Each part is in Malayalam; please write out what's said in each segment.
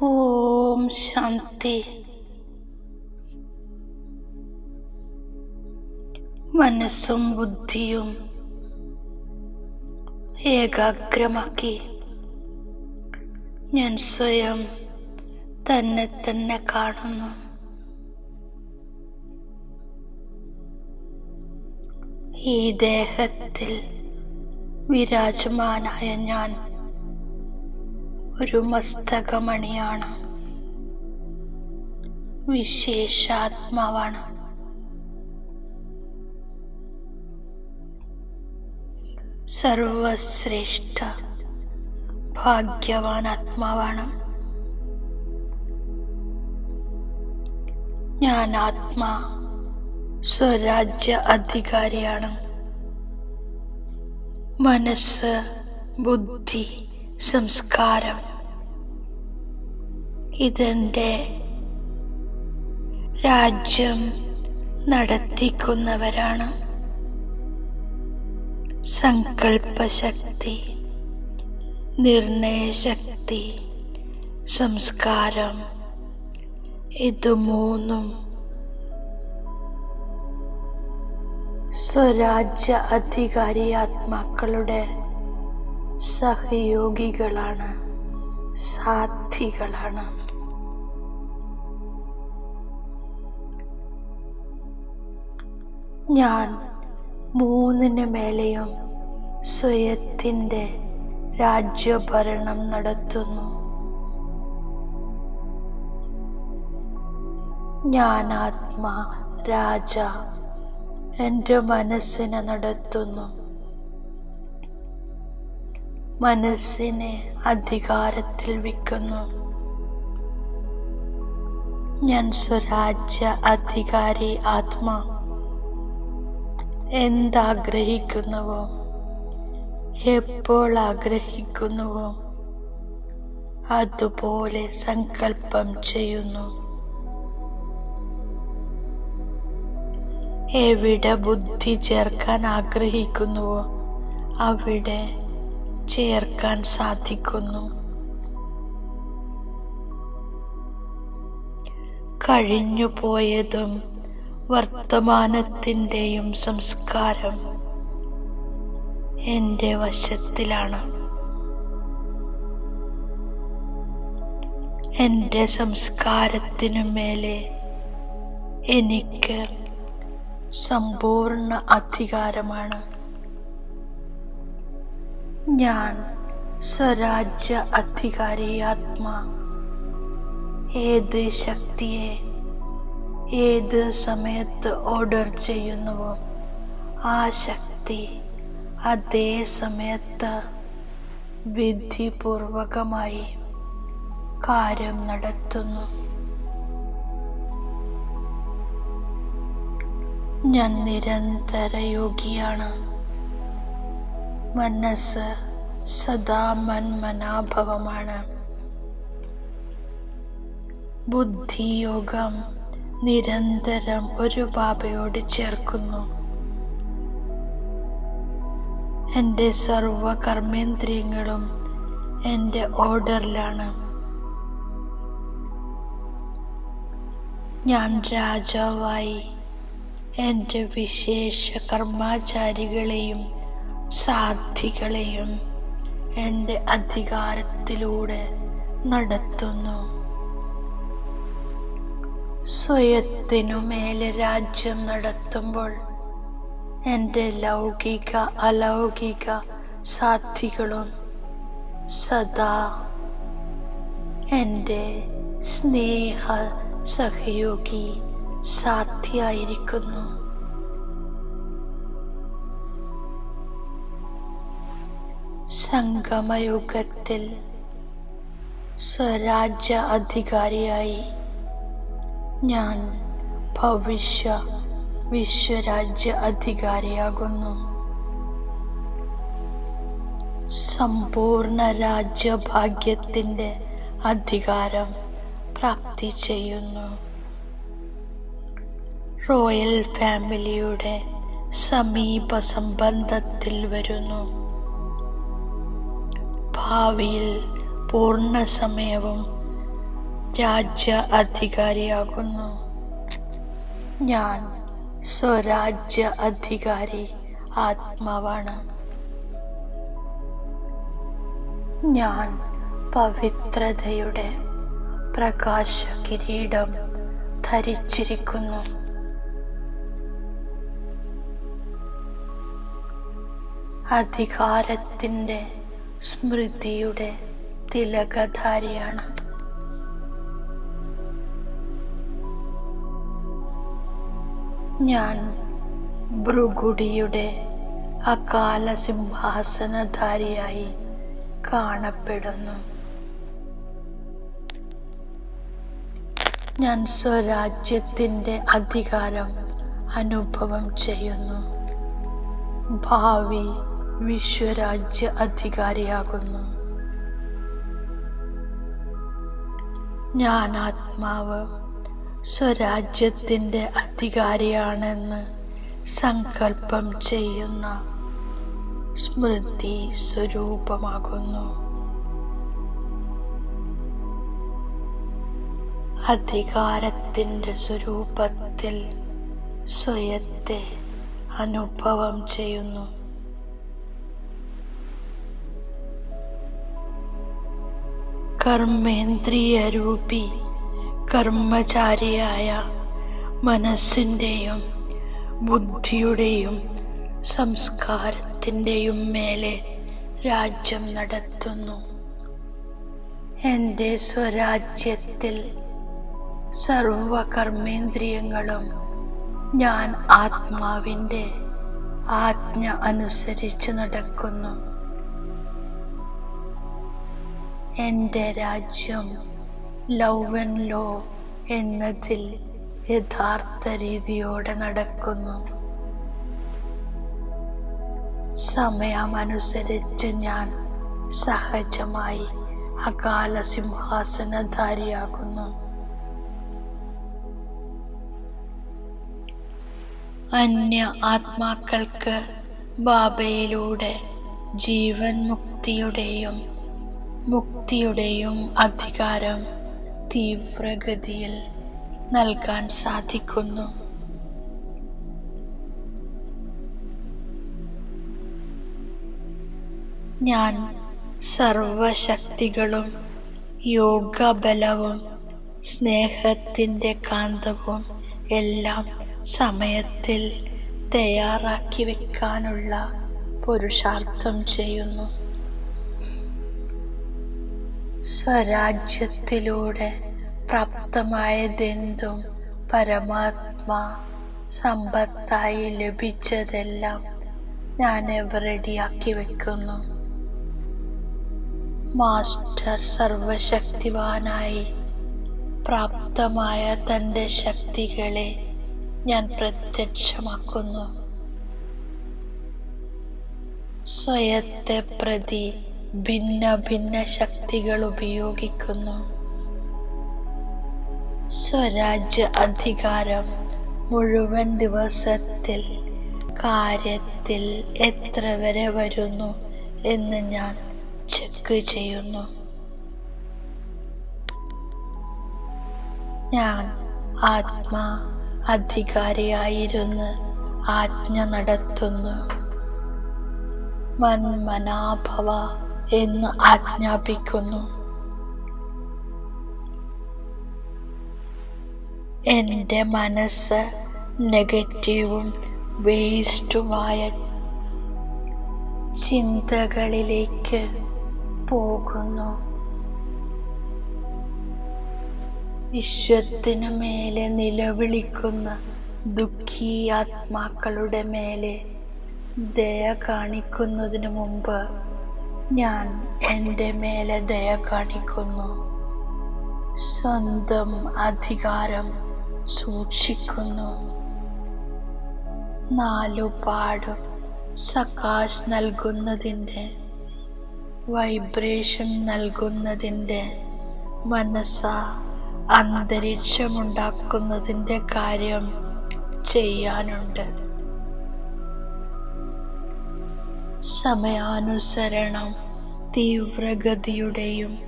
ഓം ശാന്തി. മനസ്സും ബുദ്ധിയും ഏകാഗ്രമാക്കി ഞാൻ സ്വയം തന്നെ തന്നെ കാണുന്നു. ഈ ദേഹത്തിൽ വിരാജമാനായ ഞാൻ ഒരു മസ്തകമണിയാണ്. വിശേഷാത്മാവാണ്. സർവശ്രേഷ്ഠ ഭാഗ്യവാൻ ആത്മാവാണ്. ഞാൻ ആത്മാ സ്വരാജ്യ അധികാരിയാണ്. മനസ്സ് ബുദ്ധി സംസ്കാരം. ഇതെന്റെ രാജ്യം നടത്തിക്കുന്നവരാണ്. സങ്കല്പശക്തി നിർണയശക്തി സംസ്കാരം ഇത് മൂന്നും സ്വരാജ്യ അധികാരി ആത്മാക്കളുടെ സഹയോഗികളാണ് സാധികളാണ് ഞാൻ മൂന്നിന് മേലെയും സ്വയത്തിന്റെ രാജ്യഭരണം നടത്തുന്നു. ഞാൻ ആത്മാ രാജ എന്റെ മനസ്സിനെ നടത്തുന്നു. മനസ്സിനെ അധികാരത്തിൽ വിൽക്കുന്നു ഞാൻ സ്വരാജ്യ അധികാരി ആത്മാ. എന്താഗ്രഹിക്കുന്നുവോ? എപ്പോൾ ആഗ്രഹിക്കുന്നുവോ? അതുപോലെ സങ്കല്പം ചെയ്യുന്നു. എവിടെ ബുദ്ധി ചേർക്കാൻ ആഗ്രഹിക്കുന്നുവോ അവിടെ ചേർക്കാൻ സാധിക്കുന്നു. കഴിഞ്ഞു പോയതും വർത്തമാനത്തിന്റെയും സംസ്കാരം എന്റെ വശത്തിലാണ്. എന്റെ സംസ്കാരത്തിനു മേലെ എനിക്ക് സമ്പൂർണ അധികാരമാണ്. ഞാൻ സ്വരാജ്യ അധികാരി ആത്മാ ഏത് ശക്തിയെ ഏത് സമയത്ത് ഓർഡർ ചെയ്യുന്നുവോ ആ ശക്തി അതേ സമയത്ത് വിധിപൂർവകമായി കാര്യം നടത്തുന്നു. ഞാൻ നിരന്തര യോഗിയാണ്. മനസ്സ് സദാ മന്മനാഭവമാണ്. ബുദ്ധിയോഗം നിരന്തരം ഒരു ബാബയോട് ചേർക്കുന്നു. എന്റെ സർവ കർമ്മേന്ദ്രിയങ്ങളും എന്റെ ഓർഡറിലാണ്. ഞാൻ രാജാവായി എന്റെ വിശേഷ കർമാചാരികളെയും സാധികളെയും എന്റെ അധികാരത്തിലൂടെ നടത്തുന്നു. സ്വയത്തിനു മേലെ രാജ്യം നടത്തുമ്പോൾ എന്റെ ലൗകിക അലൗകിക സാധ്യകളും സദാ എന്റെ സ്നേഹ സഹയോഗി സാധ്യായിരിക്കുന്നു സംഗമയുഗത്തിൽ സ്വരാജ്യ അധികാരിയായി ഞാൻ ഭവിഷ്യ വിശ്വരാജ്യ അധികാരിയാകുന്നു. സമ്പൂർണ രാജ്യഭാഗ്യത്തിന്റെ അധികാരം പ്രാപ്തി ചെയ്യുന്നു. റോയൽ ഫാമിലിയുടെ സമീപ സംബന്ധത്തിൽ വരുന്നു. ഭാവിയിൽ പൂർണ സമയവും രാജ്യ അധികാരിയാകുന്നു ഞാൻ സ്വരാജ്യ അധികാരി ആത്മാവാണ്. ഞാൻ പവിത്രതയുടെ പ്രകാശ കിരീടം ധരിച്ചിരിക്കുന്നു. അധികാരത്തിന്റെ സ്മൃതിയുടെ തിലകധാരിയാണ്. ഞാൻ ഭൃഗുടിയുടെ അകാല സിംഹാസനധാരിയായി കാണപ്പെടുന്നു. ഞാൻ സ്വരാജ്യത്തിന്റെ അധികാരം അനുഭവം ചെയ്യുന്നു. ഭാവി വിശ്വരാജ്യ അധികാരിയാകുന്നു. ഞാൻ ആത്മാവ് സ്വരാജ്യത്തിന്റെ അധികാരിയാണെന്ന് സങ്കല്പം ചെയ്യുന്ന സ്മൃതി സ്വരൂപമാകുന്നു. അധികാരത്തിന്റെ സ്വരൂപത്തിൽ സ്വയത്തെ അനുഭവം ചെയ്യുന്നു. കർമ്മേന്ദ്രിയ രൂപി കർമ്മചാരിയായ മനസ്സിന്റെയും ബുദ്ധിയുടെയും സംസ്കാരത്തിന്റെയും മേലെ രാജ്യം നടത്തുന്നു. എന്റെ സ്വരാജ്യത്തിൽ സർവകർമ്മേന്ദ്രിയങ്ങളും ഞാൻ ആത്മാവിന്റെ ആജ്ഞ അനുസരിച്ച് നടക്കുന്നു. എന്റെ രാജ്യം ലവ് ആൻഡ് ലോ എന്നതിൽ യഥാർത്ഥ രീതിയോടെ നടക്കുന്നു. സമയമനുസരിച്ച് ഞാൻ സഹജമായി അകാല സിംഹാസനധാരിയാകുന്നു. അന്യ ആത്മാക്കൾക്ക് ബാബയിലൂടെ ജീവൻ മുക്തിയുടെയും മുക്തിയുടെയും അധികാരം തീവ്രഗതിയിൽ നൽകാൻ സാധിക്കുന്നു. ഞാൻ സർവശക്തികളും യോഗബലവും സ്നേഹത്തിന്റെ കാന്തവും എല്ലാം സമയത്തിൽ തയ്യാറാക്കി വെക്കാനുള്ള പുരുഷാർത്ഥം ചെയ്യുന്നു. സ്വരാജ്യത്തിലൂടെ പ്രാപ്തമായതെന്തും പരമാത്മാ സമ്പത്തായി ലഭിച്ചതെല്ലാം ഞാൻ റെഡിയാക്കി വെക്കുന്നു. മാസ്റ്റർ സർവശക്തിവാനായി പ്രാപ്തമായ തന്റെ ശക്തികളെ ഞാൻ പ്രത്യക്ഷമാക്കുന്നു. സ്വയത്തെ പ്രതി ഭിന്ന ഭിന്ന ശക്തികൾ ഉപയോഗിക്കുന്നു. സ്വരാജ്യ അധികാരം മുഴുവൻ ദിവസത്തിൽ കാര്യത്തിൽ എത്ര വരെ വരുന്നു എന്ന് ഞാൻ ചെക്ക് ചെയ്യുന്നു. ഞാൻ ആത്മാ അധികാരിയായിരുന്ന് ആജ്ഞ നടത്തുന്നു. മന്മനാഭവ എന്ന് ആജ്ഞാപിക്കുന്നു. എന്റെ മനസ്സ് നെഗറ്റീവും വേസ്റ്റുമായ ചിന്തകളിലേക്ക് പോകുന്നു. വിശ്വത്തിനു മേലെ നിലവിളിക്കുന്ന ദുഃഖി ആത്മാക്കളുടെ മേലെ ദയ കാണിക്കുന്നതിനു മുമ്പ് ഞാൻ എന്റെ മേലെ ദയ കാണിക്കുന്നു. സ്വന്തം അധികാരം സൂക്ഷിക്കുന്നു. നാലുപാടും സകാശ് നൽകുന്നതിന്റെ വൈബ്രേഷൻ നൽകുന്നതിന്റെ മനസ്സ അന്തരീക്ഷമുണ്ടാക്കുന്നതിന്റെ കാര്യം ചെയ്യാനുണ്ട്. സമയാനുസരണം തീവ്രഗതിയുടെയും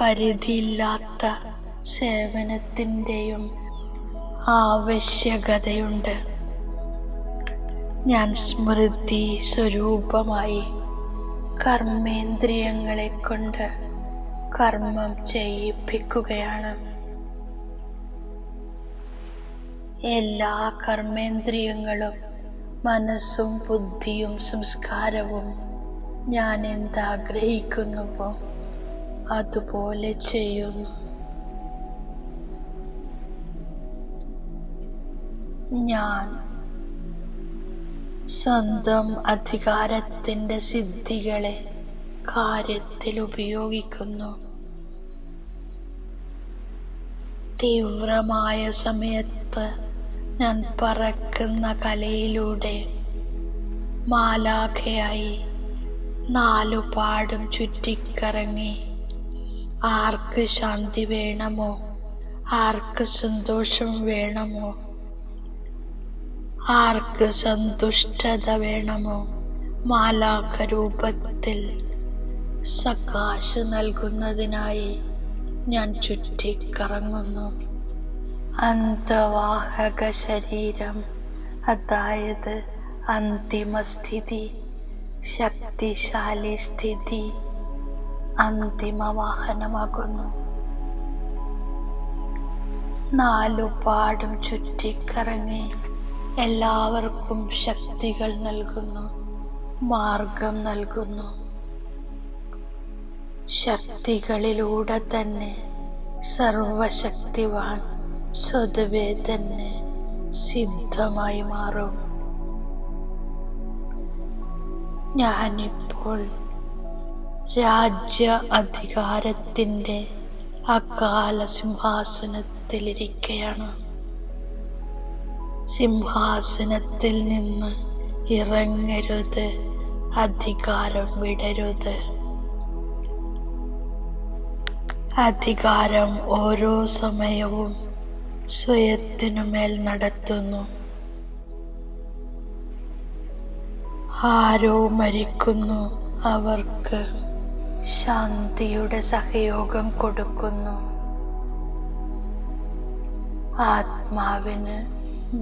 പരിധിയില്ലാത്ത സേവനത്തിന്റെയും ആവശ്യകതയുണ്ട്. ഞാൻ സ്മൃതി സ്വരൂപമായി കർമ്മേന്ദ്രിയങ്ങളെ കൊണ്ട് കർമ്മം ചെയ്യിപ്പിക്കുകയാണ്. എല്ലാ കർമ്മേന്ദ്രിയങ്ങളും മനസ്സും ബുദ്ധിയും സംസ്കാരവും ഞാൻ എന്താഗ്രഹിക്കുന്നുവോ അതുപോലെ ചെയ്യുന്നു. ഞാൻ സ്വന്തം അധികാരത്തിന്റെ സിദ്ധികളെ കാര്യത്തിൽ ഉപയോഗിക്കുന്നു. തീവ്രമായ സമയത്ത് ഞാൻ പറക്കുന്ന കലയിലൂടെ മാലാഖയായി നാലുപാടും ചുറ്റിക്കറങ്ങി. ആർക്ക് ശാന്തി വേണമോ? ആർക്ക് സന്തോഷം വേണമോ? ആർക്ക് സന്തുഷ്ടത വേണമോ? മാലാഖ രൂപത്തിൽ സകാശ് നൽകുന്നതിനായി ഞാൻ ചുറ്റിക്കറങ്ങുന്നു. അന്തവാഹക ശരീരം അതായത് അന്തിമസ്ഥിതി ശക്തിശാലി സ്ഥിതി അന്തിമ വാഹനമാകുന്നു നാലുപാടും ചുറ്റിക്കറങ്ങി എല്ലാവർക്കും ശക്തികൾ നൽകുന്നു മാർഗം നൽകുന്നു. ശക്തികളിലൂടെ തന്നെ സർവശക്തിവാൻ സ്വതവേ തന്നെ സിദ്ധമായി മാറും. ഞാനിപ്പോൾ രാജ്യ അധികാരത്തിന്റെ അകാല സിംഹാസനത്തിലിരിക്കുകയാണ് സിംഹാസനത്തിൽ നിന്ന് ഇറങ്ങരുത് അധികാരം വിടരുത്. അധികാരം ഓരോ സമയവും സ്വയത്തിനുമേൽ നടത്തുന്നു. ആരോ മരിക്കുന്നു. അവർക്ക് ശാന്തിയുടെ സഹയോഗം കൊടുക്കുന്നു. ആത്മാവിന്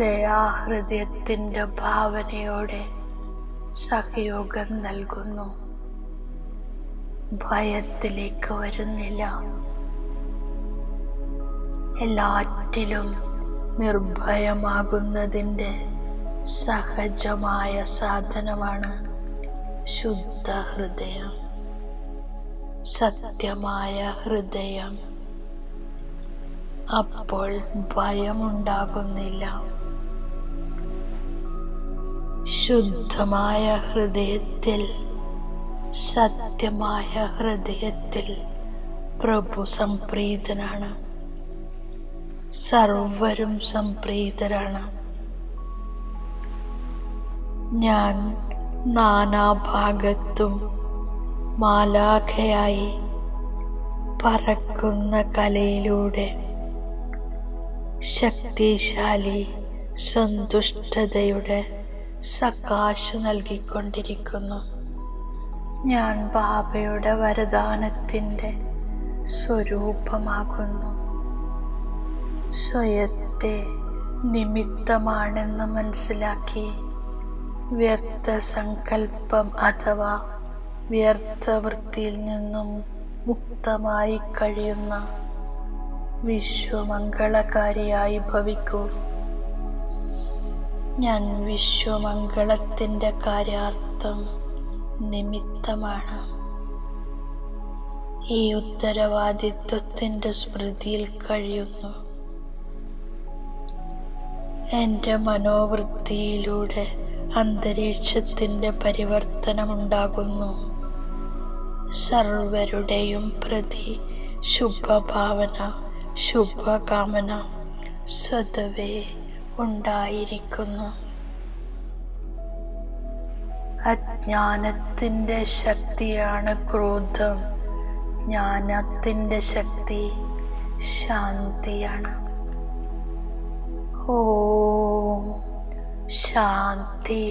ദയാഹൃദയത്തിന്റെ ഭാവനയോടെ സഹയോഗം നൽകുന്നു. ഭയത്തിലേക്ക് വരുന്നില്ല. എല്ലാറ്റിലും നിർഭയമാകുന്നതിന്റെ സഹജമായ സാധനമാണ് ശുദ്ധ ഹൃദയം സത്യമായ ഹൃദയം. അപ്പോൾ ഭയമുണ്ടാകുന്നില്ല. ശുദ്ധമായ ഹൃദയത്തിൽ സത്യമായ ഹൃദയത്തിൽ പ്രഭു സംപ്രീതനാണ്. സർവരും സംപ്രീതരാണ്. ഞാൻ നാനാഭാഗത്തും മാലാഖയായി പറക്കുന്ന കലയിലൂടെ ശക്തിശാലി സന്തുഷ്ടതയുടെ സകാശ് നൽകിക്കൊണ്ടിരിക്കുന്നു. ഞാൻ ബാബയുടെ വരദാനത്തിന്റെ സ്വരൂപമാകുന്നു. സ്വയത്തെ നിമിത്തമാണെന്ന് മനസ്സിലാക്കി വ്യർത്ഥ സങ്കല്പം അഥവാ വ്യർത്ഥവൃത്തിയിൽ നിന്നും മുക്തമായി കഴിയുന്ന വിശ്വമംഗളകാരിയായി ഭവിക്കൂ. ഞാൻ വിശ്വമംഗളത്തിന്റെ കാര്യാർത്ഥം നിമിത്തമാണ്. ഈ ഉത്തരവാദിത്വത്തിന്റെ സ്മൃതിയിൽ കഴിയുന്നു. എന്റെ മനോവൃത്തിയിലൂടെ അന്തരീക്ഷത്തിന്റെ പരിവർത്തനമുണ്ടാകുന്നു. സർവരുടെയും പ്രതി ശുഭഭാവന ശുഭകാമന സ്വതവേ ഉണ്ടായിരിക്കുന്നു. അജ്ഞാനത്തിന്റെ ശക്തിയാണ് ക്രോധം. ജ്ഞാനത്തിന്റെ ശക്തി ശാന്തിയാണ്. ഓ ശാന്തി